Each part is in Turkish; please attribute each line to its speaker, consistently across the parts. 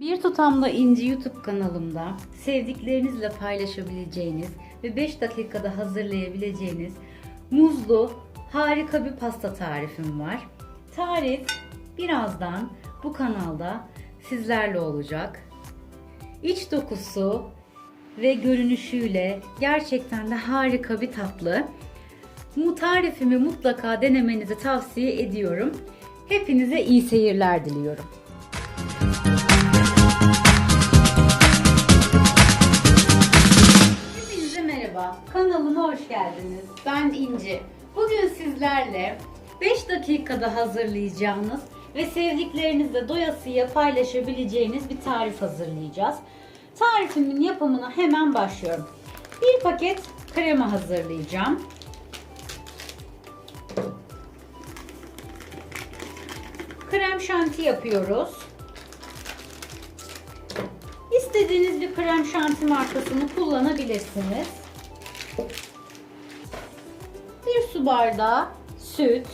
Speaker 1: Bir Tutamda İnci YouTube kanalımda sevdiklerinizle paylaşabileceğiniz ve 5 dakikada hazırlayabileceğiniz muzlu harika bir pasta tarifim var. Tarif birazdan bu kanalda sizlerle olacak. İç dokusu ve görünüşüyle gerçekten de harika bir tatlı. Bu tarifimi mutlaka denemenizi tavsiye ediyorum. Hepinize iyi seyirler diliyorum. Geldiniz. Ben İnci. Bugün sizlerle 5 dakikada hazırlayacağınız ve sevdiklerinizle doyasıya paylaşabileceğiniz bir tarif hazırlayacağız. Tarifimin yapımına hemen başlıyorum. Bir paket krema hazırlayacağım. Krem şanti yapıyoruz. İstediğiniz bir krem şanti markasını kullanabilirsiniz. Su bardağı süt.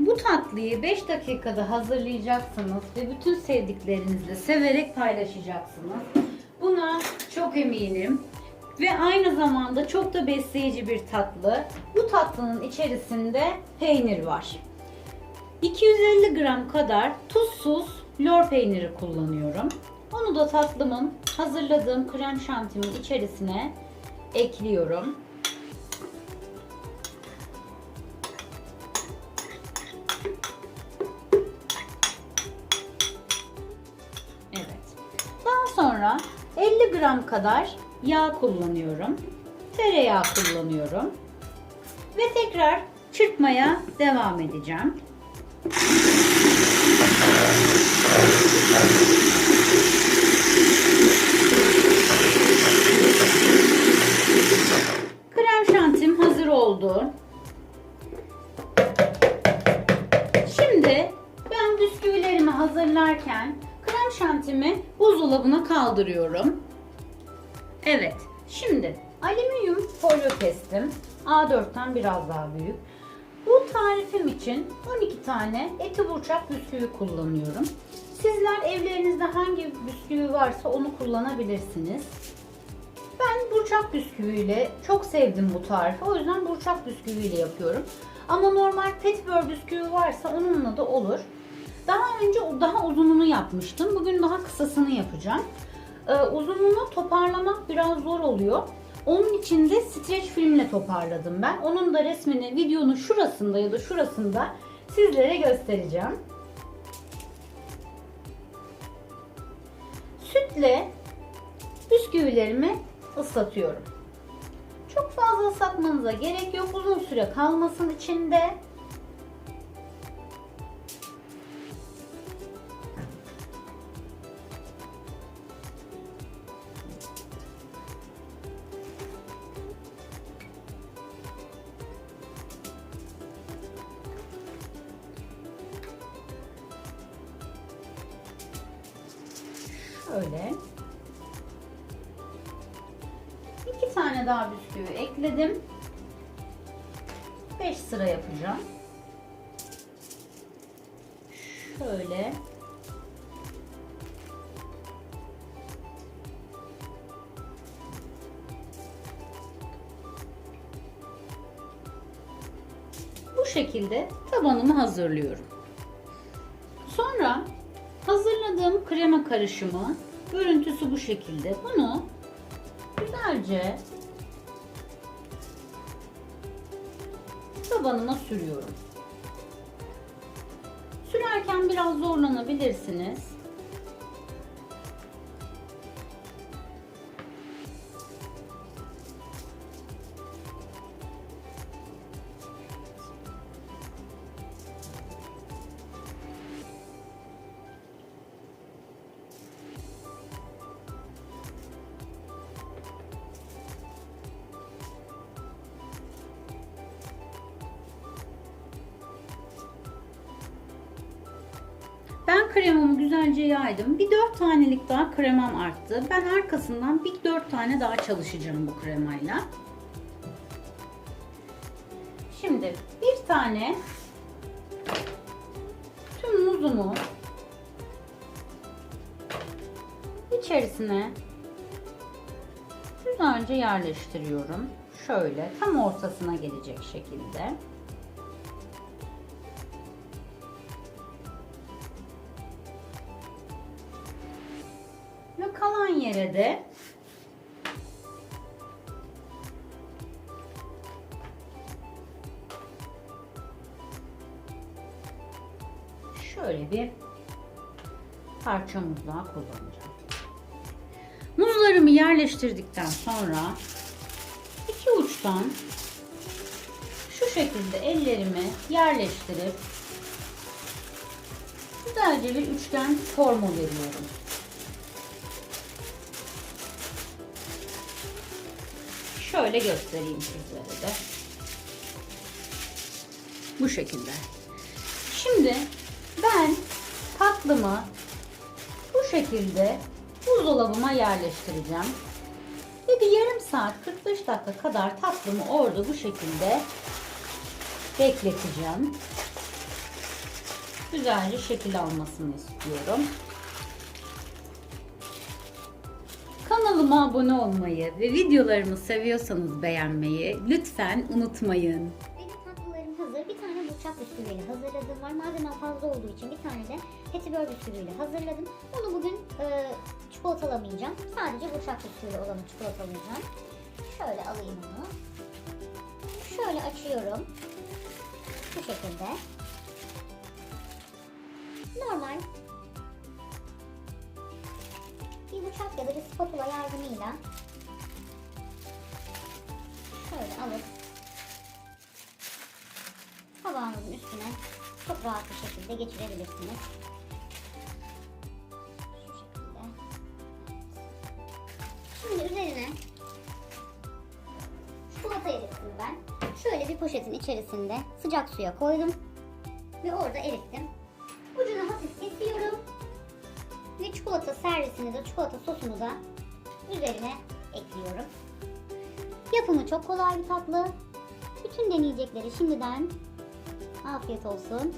Speaker 1: Bu tatlıyı 5 dakikada hazırlayacaksınız ve bütün sevdiklerinizle severek paylaşacaksınız. Buna çok eminim. Ve aynı zamanda çok da besleyici bir tatlı. Bu tatlının içerisinde peynir var. 250 gram kadar tuzsuz lor peyniri kullanıyorum. Onu da tatlımın hazırladığım krem şantimin içerisine ekliyorum. Evet. Daha sonra 50 gram kadar yağ kullanıyorum. Tereyağı kullanıyorum. Ve tekrar çırpmaya devam edeceğim. Krem şantim hazır oldu. Şimdi ben bisküvilerimi hazırlarken şantimi buzdolabına kaldırıyorum. Evet, şimdi alüminyum folyo kestim. A4'ten biraz daha büyük. Bu tarifim için 12 tane eti burçak bisküvi kullanıyorum. Sizler evlerinizde hangi bisküvi varsa onu kullanabilirsiniz. Ben burçak bisküviyle çok sevdim bu tarifi. O yüzden burçak bisküviyle yapıyorum. Ama normal petibör bisküvi varsa onunla da olur. Daha önce daha uzununu yapmıştım. Bugün daha kısasını yapacağım. Ee, uzununu toparlamak biraz zor oluyor. Onun için de streç filmle toparladım ben. Onun da resmini videonun şurasında ya da şurasında sizlere göstereceğim. Sütle bisküvilerimi ıslatıyorum. Çok fazla ıslatmanıza gerek yok. Uzun süre kalmasın içinde. Şöyle. İki tane daha bisküvi ekledim. 5 sıra yapacağım. Şöyle. Bu şekilde tabanımı hazırlıyorum. Krema karışımı görüntüsü bu şekilde. Bunu güzelce tabanıma sürüyorum. Sürerken biraz zorlanabilirsiniz. Kremamı güzelce yaydım. Bir 4 tanelik daha kremam arttı. Ben arkasından bir 4 tane daha çalışacağım bu kremayla. Şimdi bir tane tüm muzumu içerisine güzelce yerleştiriyorum. Şöyle tam ortasına gelecek şekilde. Kalan yere de şöyle bir parça muz daha kullanacağım. Muzlarımı yerleştirdikten sonra iki uçtan şu şekilde ellerimi yerleştirip güzelce bir üçgen formu veriyorum. Şöyle göstereyim sizlere de. Bu şekilde. Şimdi ben tatlımı bu şekilde buzdolabıma yerleştireceğim. Ve bir yarım saat 45 dakika kadar tatlımı orada bu şekilde bekleteceğim. Güzelce şekil almasını istiyorum. Kanalıma abone olmayı ve videolarımı seviyorsanız beğenmeyi lütfen unutmayın.
Speaker 2: Benim tatlılarım hazır. Bir tane burçak bisküviyle hazırladığım var. Malzemem fazla olduğu için bir tane de petibör bisküviyle hazırladım. Onu bugün e, çikolatalamayacağım. Sadece burçak bisküviyle olanı çikolatalayacağım. Şöyle alayım onu. Şöyle açıyorum. Bu şekilde. Normal bir bıçak ya da bir spatula yardımıyla şöyle alıp tabağınızın üstüne çok rahat bir şekilde geçirebilirsiniz. Şimdi üzerine çikolata erittim ben. Şöyle bir poşetin içerisinde sıcak suya koydum. Ve orada erittim. Ve çikolata servisini de çikolata sosunu da üzerine ekliyorum. Yapımı çok kolay bir tatlı. Bütün deneyecekleri şimdiden afiyet olsun.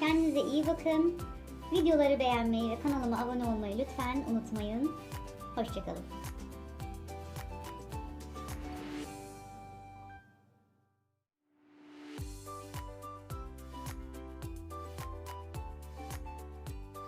Speaker 2: Kendinize iyi bakın. Videoları beğenmeyi ve kanalıma abone olmayı lütfen unutmayın. Hoşçakalın.